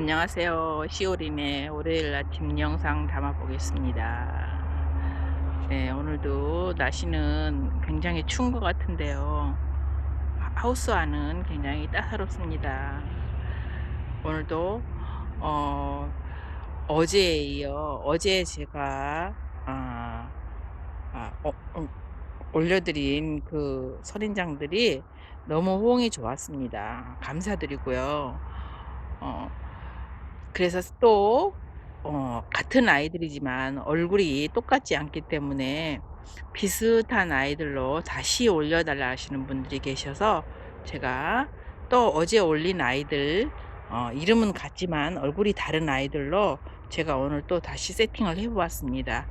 안녕하세요. 시오림의 월요일 아침 영상 담아 보겠습니다. 네, 오늘도 날씨는 굉장히 추운 것 같은데요. 하우스 안은 굉장히 따사롭습니다. 오늘도 어, 어제에 이어 어제 제가 아, 아, 어, 어, 올려드린 그 선인장들이 너무 호응이 좋았습니다. 감사드리고요. 어, 그래서 또 어, 같은 아이들이지만 얼굴이 똑같지 않기 때문에 비슷한 아이들로 다시 올려달라 하시는 분들이 계셔서 제가 또 어제 올린 아이들 어, 이름은 같지만 얼굴이 다른 아이들로 제가 오늘 또 다시 세팅을 해 보았습니다.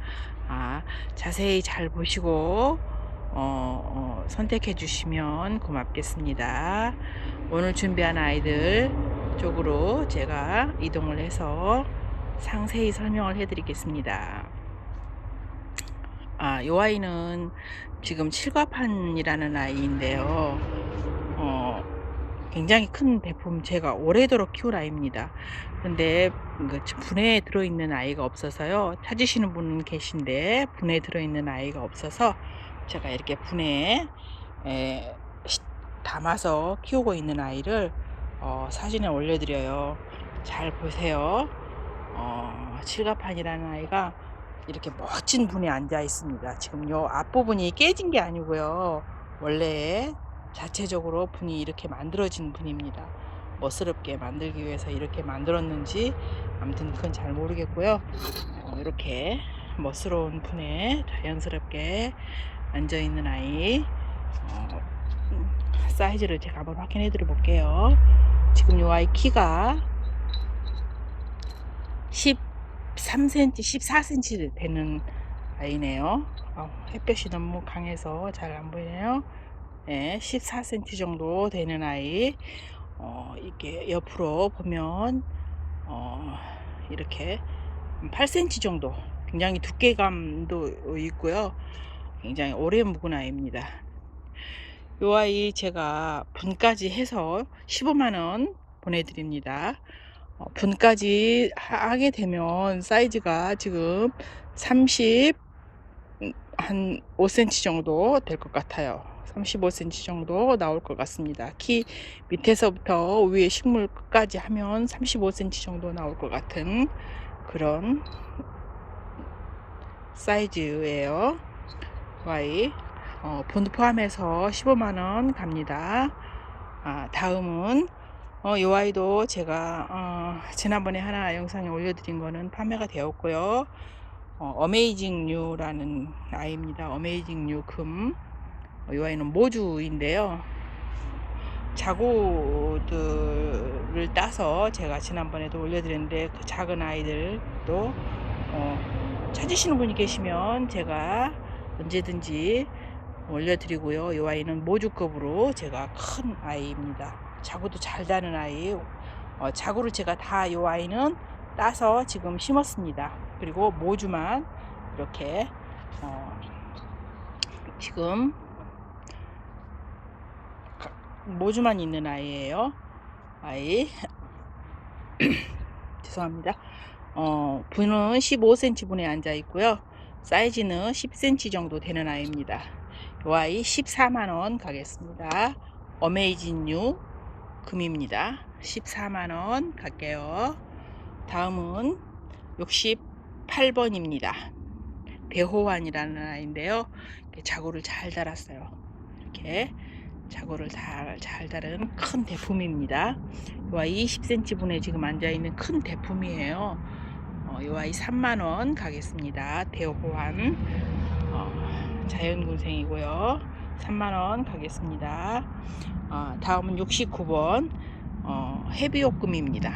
아, 자세히 잘 보시고 어, 어, 선택해 주시면 고맙겠습니다. 오늘 준비한 아이들 쪽으로 제가 이동을 해서 상세히 설명을 해 드리겠습니다. 아, 요 아이는 지금 칠과판이라는 아이인데요. 어, 굉장히 큰 대품 제가 오래도록 키울 아이입니다. 근데 그 분해에 들어있는 아이가 없어서요. 찾으시는 분 계신데 분해에 들어있는 아이가 없어서 제가 이렇게 분해에 에, 담아서 키우고 있는 아이를 어, 사진에 올려드려요. 잘 보세요. 어, 칠갑판이라는 아이가 이렇게 멋진 분이 앉아 있습니다. 지금 요 앞부분이 깨진 게 아니고요. 원래 자체적으로 분이 이렇게 만들어진 분입니다. 멋스럽게 만들기 위해서 이렇게 만들었는지 아무튼 그건 잘 모르겠고요. 어, 이렇게 멋스러운 분에 자연스럽게 앉아 있는 아이 어, 사이즈를 제가 한번 확인해 드려 볼게요. 지금 요 아이 키가 13cm, 14cm 되는 아이네요. 어, 햇볕이 너무 강해서 잘 안 보이네요. 네, 14cm 정도 되는 아이. 어, 이게 옆으로 보면 어, 이렇게 8cm 정도 굉장히 두께감도 있고요. 굉장히 오래 묵은 아이입니다. 요 아이 제가 분까지 해서 15만원 보내드립니다. 어, 분까지 하게 되면 사이즈가 지금 30, 한 5cm 정도 될 것 같아요. 35cm 정도 나올 것 같습니다. 키 밑에서부터 위에 식물 끝까지 하면 35cm 정도 나올 것 같은 그런 사이즈예요. Y 어, 본드 포함해서 15만원 갑니다. 아, 다음은 어, 이 아이도 제가 어, 지난번에 하나 영상에 올려드린 거는 판매가 되었고요. 어, 메이징 뉴라는 아이입니다. 어메이징 뉴 금. 어, 이 아이는 모주인데요. 자구들을 따서 제가 지난번에도 올려드렸는데 그 작은 아이들도 어, 찾으시는 분이 계시면 제가 언제든지 올려드리고요. 이 아이는 모주급으로 제가 큰 아이입니다. 자구도 잘 다는 아이. 어, 자구를 제가 다 이 아이는 따서 지금 심었습니다. 그리고 모주만 이렇게 어, 지금 모주만 있는 아이예요. 아이 죄송합니다. 어, 분은 15cm 분에 앉아 있고요. 사이즈는 10cm 정도 되는 아이입니다. 이 아이 14만원 가겠습니다. 어메이징 뉴 금입니다. 14만원 갈게요. 다음은 68번입니다. 배호환이라는 아이인데요. 자구를 잘 달았어요. 이렇게 자구를 잘, 잘 달은 큰 대품입니다. 이 아이 10cm 분에 지금 앉아있는 큰 대품이에요. 어, 이 아이 3만원 가겠습니다. 대호환. 어, 자연군생이고요. 3만원 가겠습니다. 어, 다음은 69번 어, 헤비오금입니다.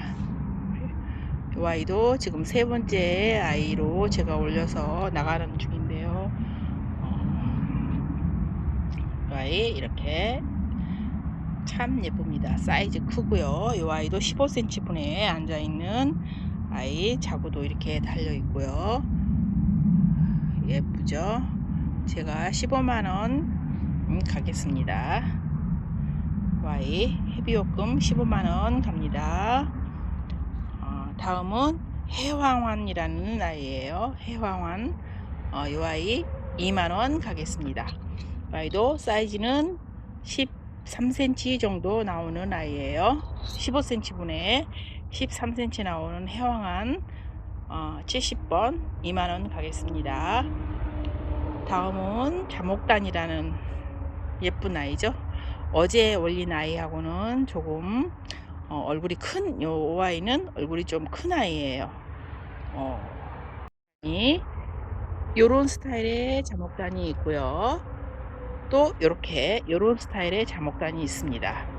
이 아이도 지금 세 번째 아이로 제가 올려서 나가는 중인데요. 어, 이 아이 이렇게 참 예쁩니다. 사이즈 크고요. 이 아이도 15cm 분에 앉아 있는 아이 자구도 이렇게 달려 있고요. 예쁘죠? 제가 15만원 가겠습니다. Y 헤비요금 15만원 갑니다. 어, 다음은 해황환이라는 아이예요. 해황환. 어, 이 아이 2만원 가겠습니다. 이 아이도 사이즈는 13cm 정도 나오는 아이예요. 15cm 분에 13cm 나오는 해황환 어, 70번 2만원 가겠습니다. 다음은 자목단이라는 예쁜 아이죠. 어제 올린 아이하고는 조금 어, 얼굴이 큰, 요 아이는 얼굴이 좀 큰 아이예요. 어, 이 요런 스타일의 자목단이 있고요. 또 이렇게 요런 스타일의 자목단이 있습니다.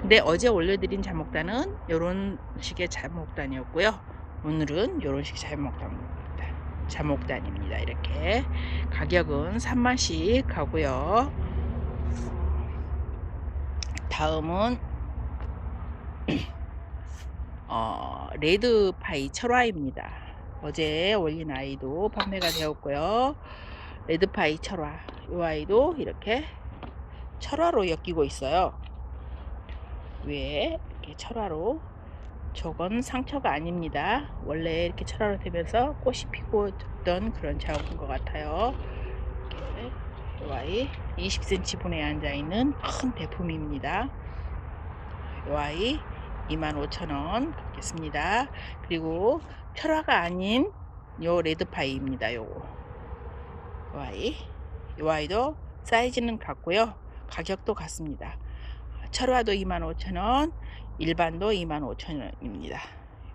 근데 어제 올려드린 자목단은 요런 식의 자목단이었고요. 오늘은 요런 식 자목단입니다. 자목단입니다. 이렇게 가격은 3만씩 가고요. 다음은 어, 레드파이 철화입니다. 어제 올린 아이도 판매가 되었고요. 레드파이 철화. 이 아이도 이렇게 철화로 엮이고 있어요. 위에 이렇게 철화로. 저건 상처가 아닙니다. 원래 이렇게 철화로 되면서 꽃이 피고 던 그런 자국인 것 같아요. 이 아이 20cm 분에 앉아 있는 큰 대품입니다. 이 아이 25,000원 받겠습니다. 그리고 철화가 아닌 요 레드파이입니다. 요거 요 아이 요 아이도 사이즈는 같고요. 가격도 같습니다. 철화도 25,000원 일반도 25,000원입니다.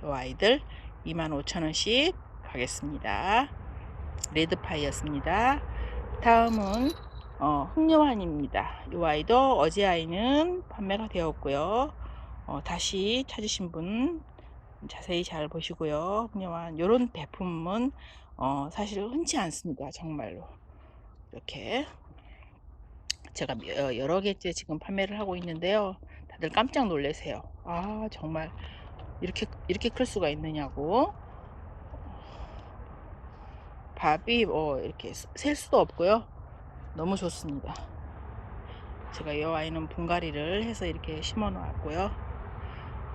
요 아이들 25,000원씩 가겠습니다. 레드파이였습니다. 다음은 어, 흑룡환입니다. 이 아이도 어제 아이는 판매가 되었고요. 어, 다시 찾으신 분 자세히 잘 보시고요. 흑룡환 이런 배품은 어, 사실 흔치 않습니다. 정말로 이렇게 제가 여- 여러 개째 지금 판매를 하고 있는데요. 다들 깜짝 놀라세요. 아 정말 이렇게 이렇게 클 수가 있느냐고. 밥이 뭐 이렇게 셀 수도 없고요. 너무 좋습니다. 제가 이 아이는 분갈이를 해서 이렇게 심어 놓았고요.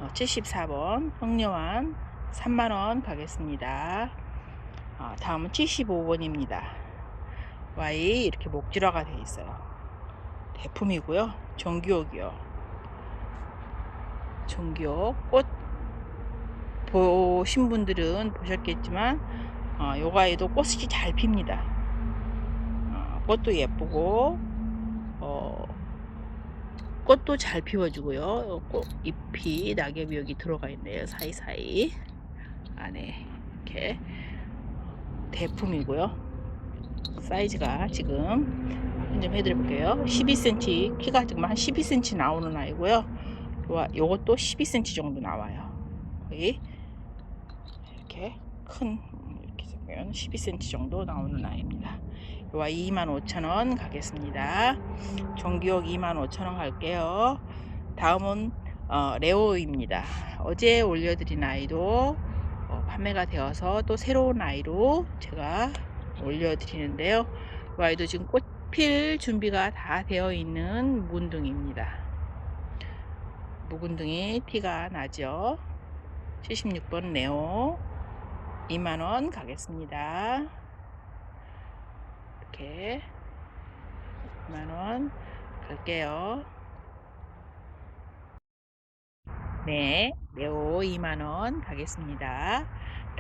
어, 74번 흑려환 3만원 가겠습니다. 어, 다음은 75번입니다. 와이 이렇게 목질화가 되어 있어요. 대품이고요. 정규옥이요. 정규옥 꽃 보신 분들은 보셨겠지만 어, 요가에도 꽃이 잘 핍니다. 어, 꽃도 예쁘고 어, 꽃도 잘 피워주고요. 꽃 잎이 낙엽이 여기 들어가 있네요. 사이사이 안에 이렇게 대품이고요. 사이즈가 지금 좀 해드려 볼게요. 12cm 키가 지금 한 12cm 나오는 아이고요. 요, 요것도 12cm 정도 나와요. 거의 이렇게 큰 이렇게 보면 12cm 정도 나오는 아이입니다. 요 아이 25,000원 가겠습니다. 정기역 25,000원 갈게요. 다음은 어, 레오입니다. 어제 올려드린 아이도 어, 판매가 되어서 또 새로운 아이로 제가 올려드리는데요. 이 아이도 지금 꽃필 준비가 다 되어 있는 묵은둥입니다. 묵은둥이 티가 나죠. 76번 네오 2만원 가겠습니다. 이렇게 2만원 갈게요. 네, 네오 2만원 가겠습니다.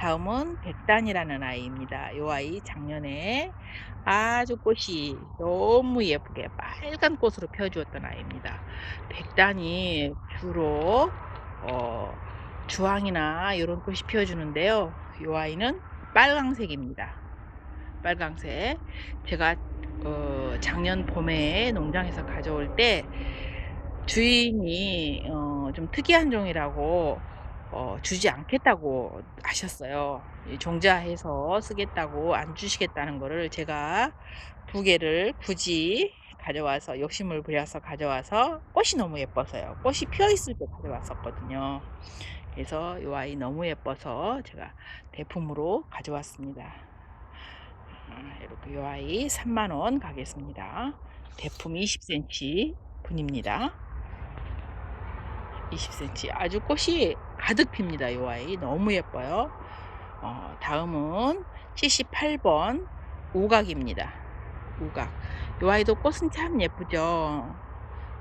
다음은 백단이라는 아이입니다. 이 아이 작년에 아주 꽃이 너무 예쁘게 빨간 꽃으로 펴주었던 아이입니다. 백단이 주로 어, 주황이나 이런 꽃이 피워주는데요. 이 아이는 빨강색입니다. 빨강색. 제가 어, 작년 봄에 농장에서 가져올 때 주인이 어, 좀 특이한 종이라고 어, 주지 않겠다고 하셨어요. 이 종자해서 쓰겠다고 안 주시겠다는 거를 제가 두 개를 굳이 가져와서 욕심을 부려서 가져와서 꽃이 너무 예뻐서요. 꽃이 피어 있을 때 가져왔었거든요. 그래서 이 아이 너무 예뻐서 제가 대품으로 가져왔습니다. 아, 이렇게 이 아이 3만 원 가겠습니다. 대품 20cm 분입니다. 20cm 아주 꽃이 가득 핍니다. 이 아이 너무 예뻐요. 어, 다음은 78번 우각입니다. 우각. 이 아이도 꽃은 참 예쁘죠.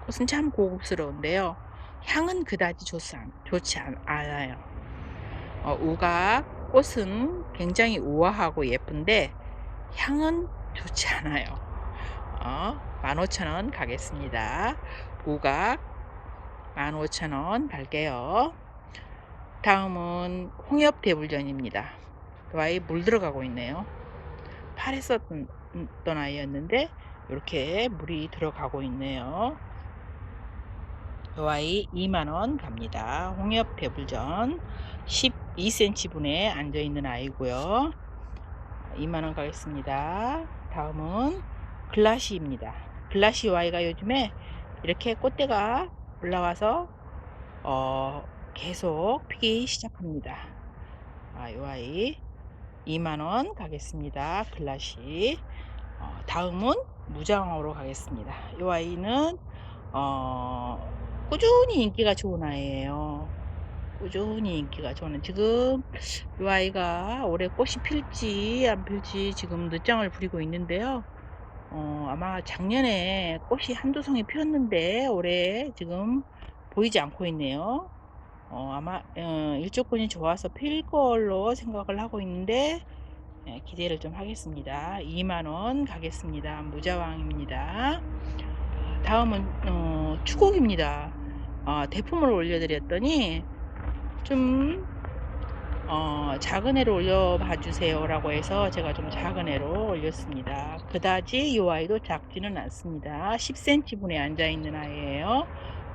꽃은 참 고급스러운데요. 향은 그다지 좋지, 않, 좋지 않, 않아요. 어, 우각 꽃은 굉장히 우아하고 예쁜데 향은 좋지 않아요. 어, 15,000원 가겠습니다. 우각 15,000원 갈게요. 다음은 홍엽 대불전입니다. 그 아이 물 들어가고 있네요. 팔했었던 아이였는데 이렇게 물이 들어가고 있네요. 이 아이 2만원 갑니다. 홍엽 대불전 12cm 분에 앉아있는 아이고요. 2만원 가겠습니다. 다음은 글라시입니다. 글라시 와이가 요즘에 이렇게 꽃대가 올라와서 어, 계속 피기 시작합니다. 아, 요 아이 2만원 가겠습니다. 글라시 어, 다음은 무장어로 가겠습니다. 요 아이는 어, 꾸준히 인기가 좋은 아이예요. 꾸준히 인기가 좋은 지금 이 아이가 올해 꽃이 필지 안 필지 지금 늦장을 부리고 있는데요. 어, 아마 작년에 꽃이 한두 송이 피었는데 올해 지금 보이지 않고 있네요. 어, 아마 어, 일조권이 좋아서 필 걸로 생각을 하고 있는데 예, 기대를 좀 하겠습니다. 2만원 가겠습니다. 무자왕입니다. 다음은 어, 추곡입니다. 어, 대품을 올려드렸더니 좀 어, 작은 애로 올려봐 주세요 라고 해서 제가 좀 작은 애로 올렸습니다 그다지 이 아이도 작지는 않습니다 10cm 분에 앉아있는 아이예요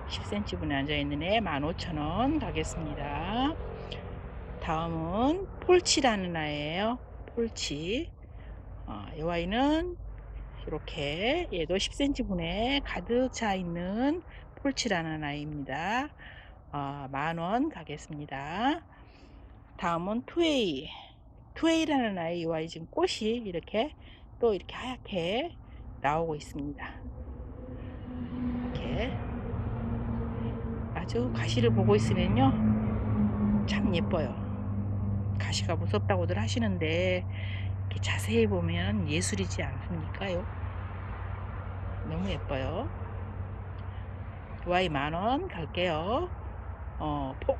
10cm 분에 앉아있는 애 15,000원 가겠습니다 다음은 폴치라는 아이예요 폴치 어, 이 아이는 이렇게 얘도 10cm 분에 가득 차 있는 폴치라는 아이입니다 어, 만원 가겠습니다. 다음은 투웨이. 투웨이라는 아이, 이 아이 지금 꽃이 이렇게 또 이렇게 하얗게 나오고 있습니다. 이렇게 아주 가시를 보고 있으면요. 참 예뻐요. 가시가 무섭다고들 하시는데 자세히 보면 예술이지 않습니까요? 너무 예뻐요. 이 아이 만원 갈게요. 어, 포,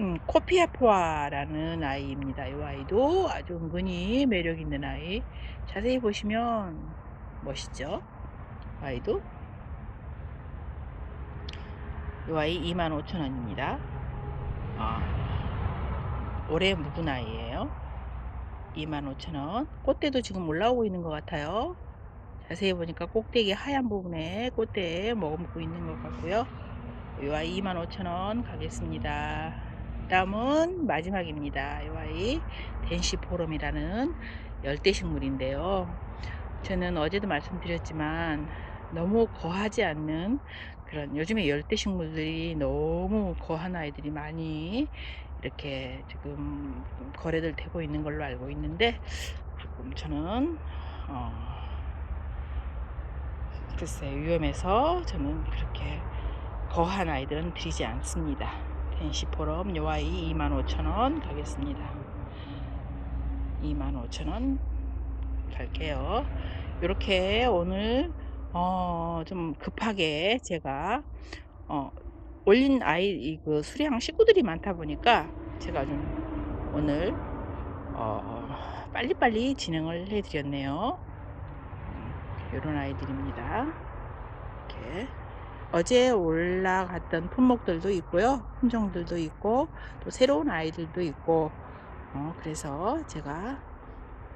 음, 코피아포아라는 아이입니다. 이 아이도 아주 은근히 매력 있는 아이. 자세히 보시면 멋있죠? 아이도. 이 아이 25,000원입니다. 아, 올해 묵은 아이예요. 25,000원. 꽃대도 지금 올라오고 있는 것 같아요. 자세히 보니까 꼭대기 하얀 부분에 꽃대에 머금고 있는 것 같고요. 이 아이 25,000원 가겠습니다. 다음은 마지막입니다. 이 아이 덴시포럼이라는 열대식물인데요. 저는 어제도 말씀드렸지만 너무 거하지 않는 그런 요즘에 열대 식물들이 너무 거한 아이들이 많이 이렇게 지금 거래들 되고 있는 걸로 알고 있는데 조금 저는 어 글쎄 위험해서 저는 그렇게 거한 아이들은 드리지 않습니다. 덴시포럼 요아이 25,000원 가겠습니다. 25,000원 갈게요. 이렇게 오늘 어, 좀 급하게 제가 어, 올린 아이 그 수량 식구들이 많다 보니까 제가 좀 오늘 어, 빨리빨리 진행을 해드렸네요. 이런 음, 아이들입니다. 이렇게. 어제 올라갔던 품목들도 있고요. 품종들도 있고 또 새로운 아이들도 있고 어, 그래서 제가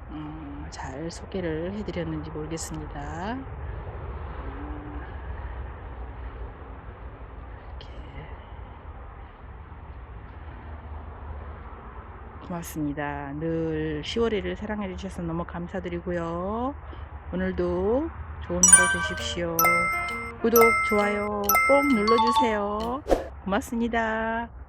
음, 잘 소개를 해드렸는지 모르겠습니다. 고맙습니다. 늘 10월에를 사랑해 주셔서 너무 감사드리고요. 오늘도 좋은 하루 되십시오. 구독, 좋아요 꼭 눌러주세요. 고맙습니다.